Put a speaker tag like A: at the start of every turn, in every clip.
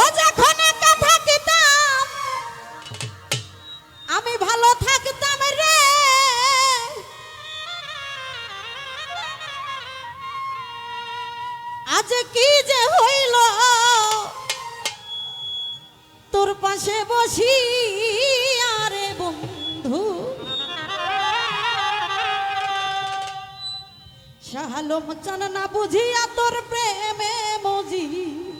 A: ও যখন একা থাকিতাম, আমি ভালো থাকতাম রে। আজ কি যে হইল, তোর পাশে বসি আরে বন্ধু। শাহালো মচান না বুঝিয়া তোর প্রেমে মজিয়া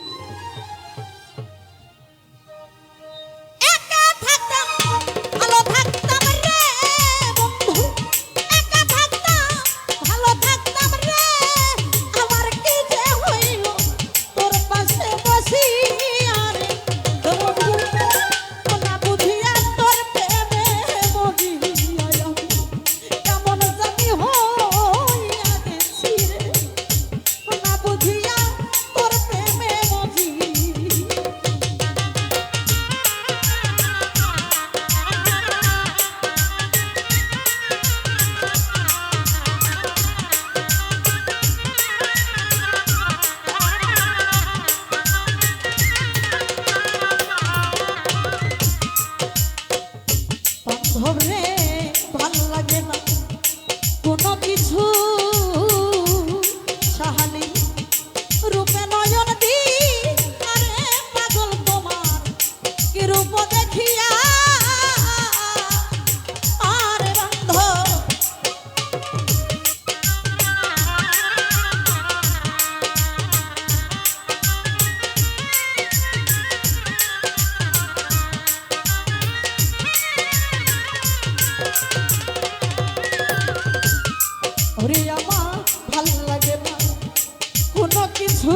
A: ওরে ভালো লাগে না কোনো কিছু।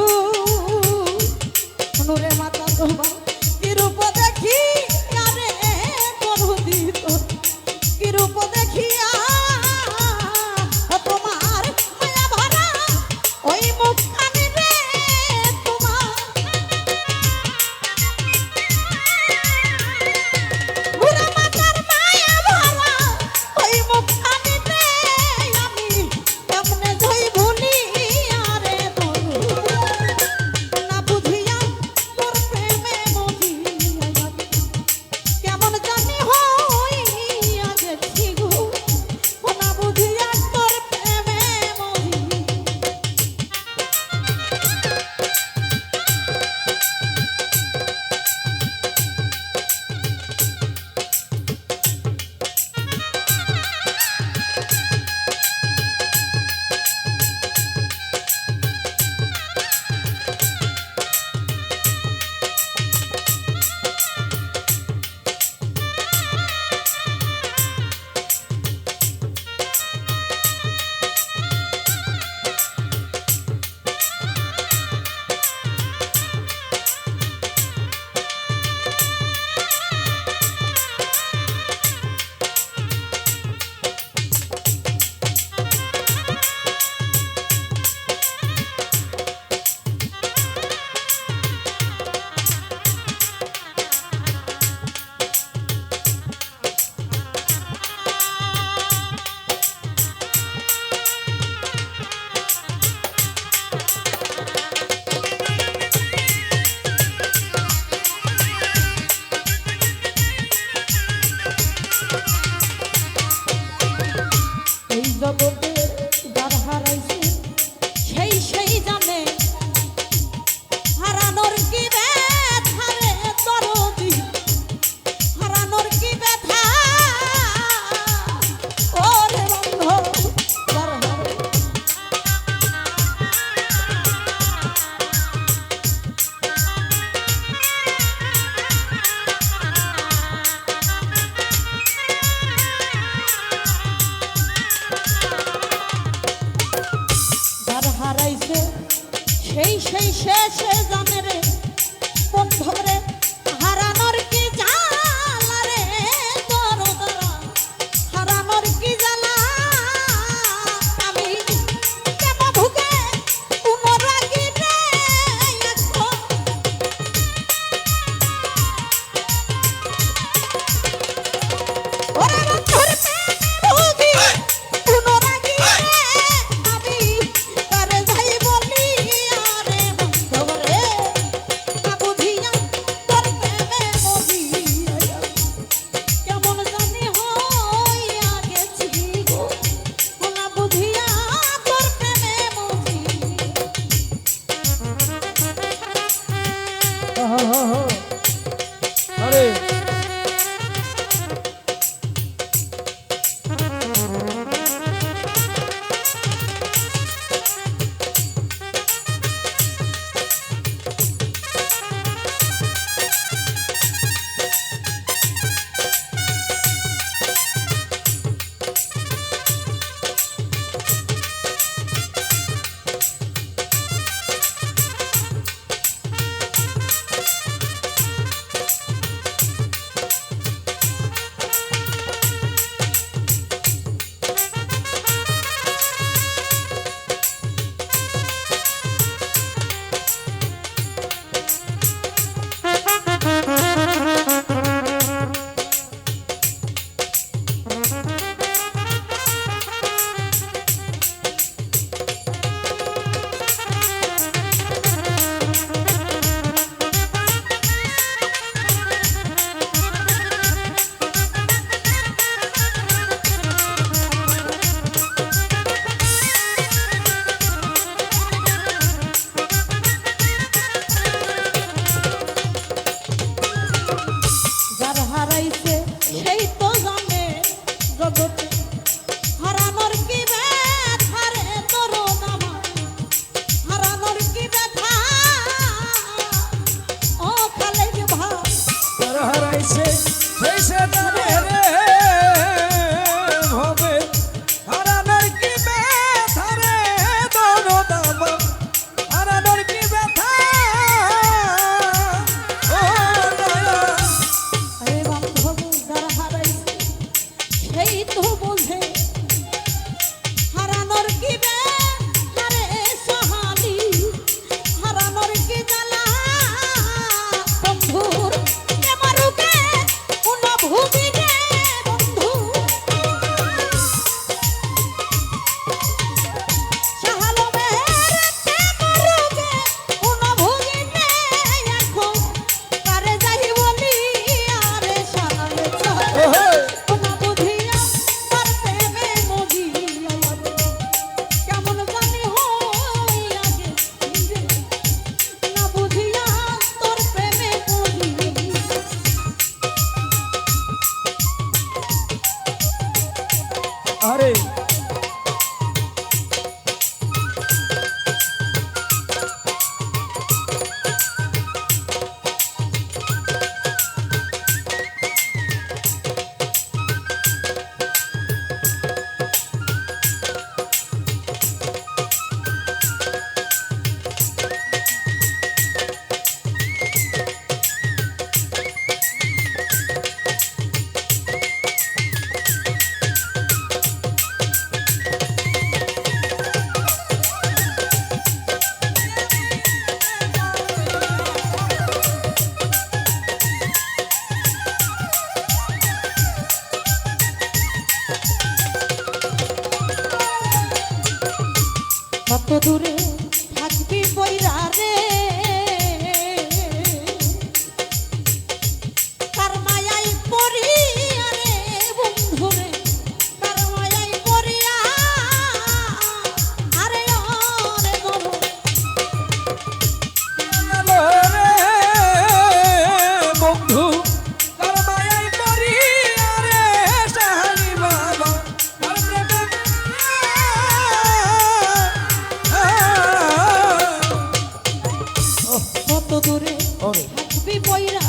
A: দূরে কত দূরে থাকবি বইরা।